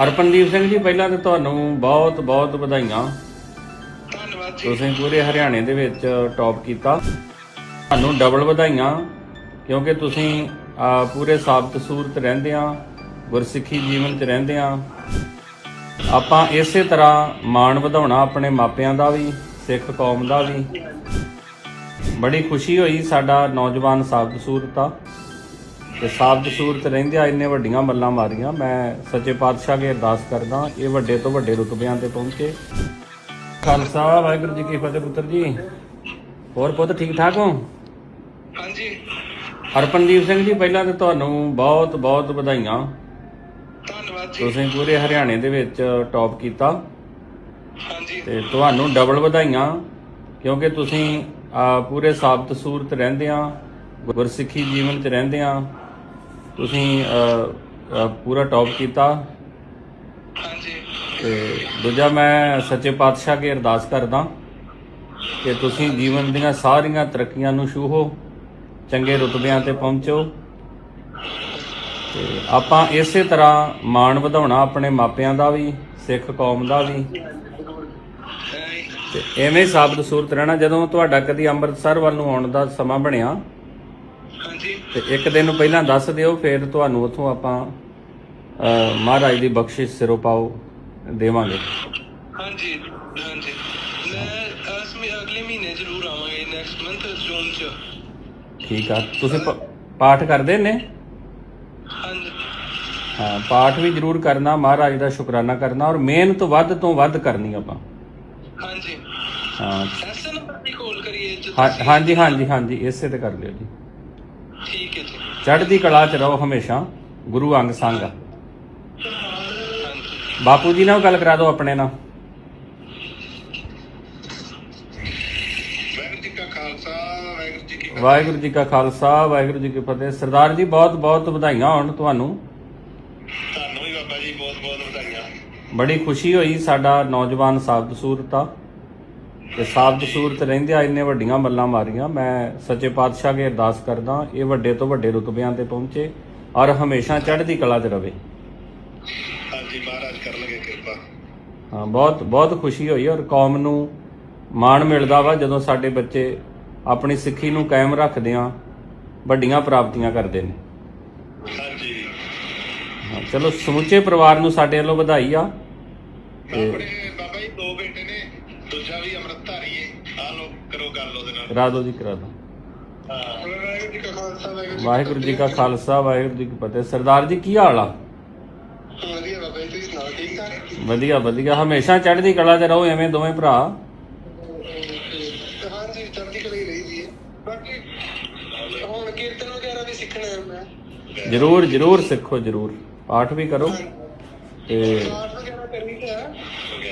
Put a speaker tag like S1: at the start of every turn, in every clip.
S1: ਹਰਪਨਦੀਪ ਸਿੰਘ ਜੀ ਪਹਿਲਾਂ ਤਾਂ ਤੁਹਾਨੂੰ ਬਹੁਤ ਬਹੁਤ ਵਧਾਈਆਂ।
S2: ਧੰਨਵਾਦ ਜੀ।
S1: ਤੁਸੀਂ ਪੂਰੇ ਹਰਿਆਣੇ ਦੇ ਵਿੱਚ ਟੌਪ ਕੀਤਾ। ਤੁਹਾਨੂੰ ਡਬਲ ਵਧਾਈਆਂ ਕਿਉਂਕਿ ਤੁਸੀਂ ਪੂਰੇ ਸਾਬਤ ਸੂਰਤ ਰਹਿੰਦੇ ਆ ਗੁਰਸਿੱਖੀ ਜੀਵਨ 'ਚ ਰਹਿੰਦੇ ਆ। ਆਪਾਂ ਇਸੇ ਤਰ੍ਹਾਂ ਮਾਣ ਵਧਾਉਣਾ ਆਪਣੇ ਮਾਪਿਆਂ ਦਾ ਵੀ ਸਿੱਖ ਕੌਮ ਦਾ ਵੀ। ਬੜੀ ਖੁਸ਼ੀ ਹੋਈ ਸਾਡਾ ਨੌਜਵਾਨ ਸਾਬਤ ਸੂਰਤ ਆ ਤੇ ਸਾਬਤ ਸੂਰਤ ਰਹਿੰਦਿਆਂ ਇੰਨੇ ਵੱਡੀਆਂ ਮੱਲਾਂ ਮਾਰੀਆਂ। ਮੈਂ ਸੱਚੇ ਪਾਤਸ਼ਾਹ ਕੇ ਅਰਦਾਸ ਕਰਦਾ ਇਹ ਵੱਡੇ ਤੋਂ ਵੱਡੇ ਰੁਤਬਿਆਂ ਤੇ ਪਹੁੰਚੇ ਖਾਲਸਾ ਵਾਹਿਗੁਰੂ ਜੀ ਕੀ ਫਤਿਹ ਪੁੱਤਰ ਜੀ। ਹੋਰ ਪੁੱਤ ਠੀਕ ਠਾਕ ਹੋ?
S2: ਹਾਂਜੀ।
S1: ਹਰਪਨਦੀਪ ਸਿੰਘ ਜੀ ਪਹਿਲਾਂ ਤਾਂ ਤੁਹਾਨੂੰ ਬਹੁਤ ਬਹੁਤ ਵਧਾਈਆਂ।
S2: ਧੰਨਵਾਦ ਜੀ।
S1: ਤੁਸੀਂ ਪੂਰੇ ਹਰਿਆਣੇ ਦੇ ਵਿੱਚ ਟੌਪ ਕੀਤਾ।
S2: ਹਾਂਜੀ।
S1: ਤੇ ਤੁਹਾਨੂੰ ਡਬਲ ਵਧਾਈਆਂ ਕਿਉਂਕਿ ਤੁਸੀਂ ਪੂਰੇ ਸਾਬਤ ਸੂਰਤ ਰਹਿੰਦੇ ਆ ਗੁਰਸਿੱਖੀ ਜੀਵਨ 'ਚ ਰਹਿੰਦੇ ਆ। ਤੁਸੀਂ ਅਹ, ਅਹ, ਪੂਰਾ ਟੌਪ ਕੀਤਾ।
S2: ਹਾਂਜੀ।
S1: ਤੇ ਦੂਜਾ ਮੈਂ ਸੱਚੇ ਪਾਤਸ਼ਾਹ ਕੇ ਅਰਦਾਸ ਕਰਦਾ ਕਿ ਤੁਸੀਂ ਜੀਵਨ ਦੀਆਂ ਸਾਰੀਆਂ ਤਰੱਕੀਆਂ ਨੂੰ ਛੂਹੋ ਚੰਗੇ ਰੁਤਬਿਆਂ ਤੇ ਪਹੁੰਚੋ। ਤੇ ਆਪਾਂ ਇਸੇ ਤਰ੍ਹਾਂ ਮਾਣ ਵਧਾਉਣਾ ਆਪਣੇ ਮਾਪਿਆਂ ਦਾ ਵੀ ਸਿੱਖ ਕੌਮ ਦਾ ਵੀ।
S2: ਐਂ
S1: ਤੇ ਐਵੇਂ ਹੀ ਸਾਬਤ ਸੂਰਤ ਰਹਿਣਾ ਜਦੋਂ ਤੁਹਾਡਾ ਕਦੀ ਅੰਮ੍ਰਿਤਸਰ ਵੱਲ ਨੂੰ ਆਉਣ ਦਾ ਸਮਾਂ ਬਣਿਆ।
S2: ਹਾਂਜੀ।
S1: ਤੇ ਇੱਕ ਦਿਨ ਪਹਿਲਾਂ ਦੱਸ ਦਿਓ ਫਿਰ ਤੁਹਾਨੂੰ ਉੱਥੋਂ ਆਪਾਂ ਮਹਾਰਾਜ ਦੀ ਬਖਸ਼ਿਸ਼ ਸਿਰੋਂ ਪਾਓ ਦੇਵਾਂਗੇ।
S2: ਹਾਂਜੀ ਹਾਂਜੀ। ਮੈਂ ਇਸ ਅਗਲੇ ਮਹੀਨੇ ਜ਼ਰੂਰ ਆਵਾਂਗੇ ਨੈਕਸਟ ਮੰਥ ਜੂਨ ਚ।
S1: ਠੀਕ ਆ। ਤੁਸੀਂ ਪਾਠ ਕਰਦੇ ਨੇ?
S2: ਹਾਂਜੀ।
S1: ਹਾਂ ਪਾਠ ਵੀ ਜ਼ਰੂਰ ਕਰਨਾ ਮਹਾਰਾਜ ਦਾ ਸ਼ੁਕਰਾਨਾ ਕਰਨਾ ਔਰ ਮਿਹਨਤ ਵੱਧ ਤੋਂ ਵੱਧ ਕਰਨੀ ਆਪਾਂ।
S2: ਹਾਂਜੀ।
S1: ਹਾਂ।
S2: ਐਸੇ ਨੰਬਰ ਦੀ ਕਾਲ ਕਰੀਏ ਜੇ
S1: ਹਾਂ-
S2: ਤੁਸੀਂ-
S1: ਹਾਂਜੀ ਹਾਂਜੀ ਹਾਂਜੀ ਇਸੇ ਤੇ ਕਰ ਲਿਓ ਜੀ।
S2: ਠੀਕ ਹੈ ਜੀ।
S1: ਚੜ੍ਹਦੀ ਕਲਾ 'ਚ ਰਹੋ ਹਮੇਸ਼ਾ ਗੁਰੂ ਅੰਗ ਸੰਗ। ਬਾਪੂ ਜੀ ਨਾਲ ਗੱਲ ਕਰਾ ਦਿਓ ਆਪਣੇ ਨਾਲ।
S2: ਵਾਹਿਗੁਰੂ ਜੀ ਕਾ ਖਾਲਸਾ ਵਾਹਿਗੁਰੂ ਜੀ ਕੀ ਫਤਿਹ।
S1: ਵਾਹਿਗੁਰੂ ਜੀ ਕਾ ਖਾਲਸਾ ਵਾਹਿਗੁਰੂ ਜੀ ਕੀ ਫਤਿਹ। ਸਰਦਾਰ ਜੀ ਬਹੁਤ ਬਹੁਤ ਵਧਾਈਆਂ ਹੋਣ ਤੁਹਾਨੂੰ।
S2: ਤੁਹਾਨੂੰ ਵੀ ਬਾਬਾ ਜੀ ਬਹੁਤ ਬਹੁਤ ਵਧਾਈਆਂ।
S1: ਬੜੀ ਖੁਸ਼ੀ ਹੋਈ ਸਾਡਾ ਨੌਜਵਾਨ ਸਾਬਤ ਸੂਰਤ। ਆ ਤੇ ਸਾਬਤ ਸੂਰਤ ਰਹਿੰਦਿਆਂ ਇੰਨੇ ਵੱਡੀਆਂ ਮੱਲਾਂ ਮਾਰੀਆਂ। ਮੈਂ ਸੱਚੇ ਪਾਤਸ਼ਾਹ ਕੇ ਅਰਦਾਸ ਕਰਦਾ ਇਹ ਵੱਡੇ ਤੋਂ ਵੱਡੇ ਰੁਤਬਿਆਂ ਤੇ ਪਹੁੰਚੇ ਔਰ ਹਮੇਸ਼ਾ ਚੜ੍ਹਦੀ ਕਲਾ 'ਚ ਰਵੇ।
S2: ਹਾਂਜੀ ਮਹਾਰਾਜ ਕਰ ਲਗੇ ਕਿਰਪਾ।
S1: ਹਾਂ ਬਹੁਤ ਬਹੁਤ ਖੁਸ਼ੀ ਹੋਈ ਔਰ ਕੌਮ ਨੂੰ ਮਾਣ ਮਿਲਦਾ ਵਾ ਜਦੋਂ ਸਾਡੇ ਬੱਚੇ ਆਪਣੀ ਸਿੱਖੀ ਨੂੰ ਕਾਇਮ ਰੱਖਦੇ ਆ ਵੱਡੀਆਂ ਪ੍ਰਾਪਤੀਆਂ ਕਰਦੇ ਨੇ।
S2: ਹਾਂਜੀ।
S1: ਹਾਂ, ਚਲੋ ਸਮੁੱਚੇ ਪਰਿਵਾਰ ਨੂੰ ਸਾਡੇ ਵੱਲੋਂ ਵਧਾਈ ਆ।
S2: ਆਪਣੇ ਬਾਬਾ ਜੀ ਦੋ ਬੇਟੇ ਨੇ। ਦੂਜਾ ਵੀ ਅੰਮ੍ਰਿਤ ਧਾਰੀ ਹੈ ਆ ਲੋ ਕਰੋ ਗੱਲ ਉਹਦੇ ਨਾਲ।
S1: ਕਰਾ ਦਿਓ ਜੀ ਕਰਾ ਦਿਓ।
S2: ਹਾਂ। ਵਾਹਿਗੁਰੂ ਜੀ ਕਾ ਖਾਲਸਾ
S1: ਵਾਹਿਗੁਰੂ ਜੀ ਕਾ ਖਾਲਸਾ ਵਾਹਿਗੁਰੂ ਜੀ ਕੀ ਫਤਿਹ। ਸਰਦਾਰ ਜੀ ਕੀ ਹਾਲ ਆ?
S2: ਵਧੀਆ ਬਾਬਾ ਜੀ ਤੁਸੀਂ ਸੁਣਾਓ ਠੀਕ ਠਾਕ?
S1: ਵਧੀਆ ਵਧੀਆ। ਹਮੇਸ਼ਾ ਚੜ੍ਹਦੀ ਕਲਾ 'ਚ ਰਹੋ ਐਵੇਂ ਦੋਵੇਂ ਭਰਾ।
S2: ਹਾਂਜੀ ਚੜ੍ਹਦੀ ਕਲਾ ਹੀ ਰਹੀ ਜੀ ਬਾਕੀ ਹੁਣ ਕੀਰਤਨ ਵਗੈਰਾ ਵੀ ਸਿੱਖਣਾ ਹੈ ਮੈਂ।
S1: ਜਰੂਰ ਜਰੂਰ ਸਿੱਖੋ ਜਰੂਰ। ਪਾਠ ਵੀ ਕਰੋ। ਤੇ
S2: ਕਰਨੀ ਤਾਂ ਹੈ।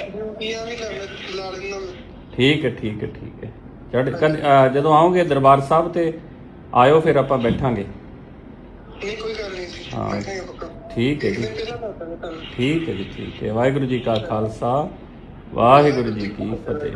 S2: ਡਿਊਟੀਆਂ ਵੀ ਲਾ- ਲਾ ਲੈਣਾ
S1: ਠੀਕ ਹੈ ਠੀਕ ਹੈ ਠੀਕ ਹੈ। ਅਹ ਜਦੋਂ ਆਓਗੇ ਦਰਬਾਰ ਸਾਹਿਬ ਤੇ ਆਇਓ ਫਿਰ ਆਪਾਂ ਬੈਠਾਂਗੇ।
S2: ਨਹੀਂ ਕੋਈ ਗੱਲ ਨਹੀਂ ਜੀ।
S1: ਹਾਂ। ਠੀਕ ਹੈ ਜੀ। ਠੀਕ ਹੈ ਜੀ ਠੀਕ ਹੈ। ਵਾਹਿਗੁਰੂ ਜੀ ਕਾ ਖਾਲਸਾ ਵਾਹਿਗੁਰੂ ਜੀ ਕੀ ਫਤਿਹ।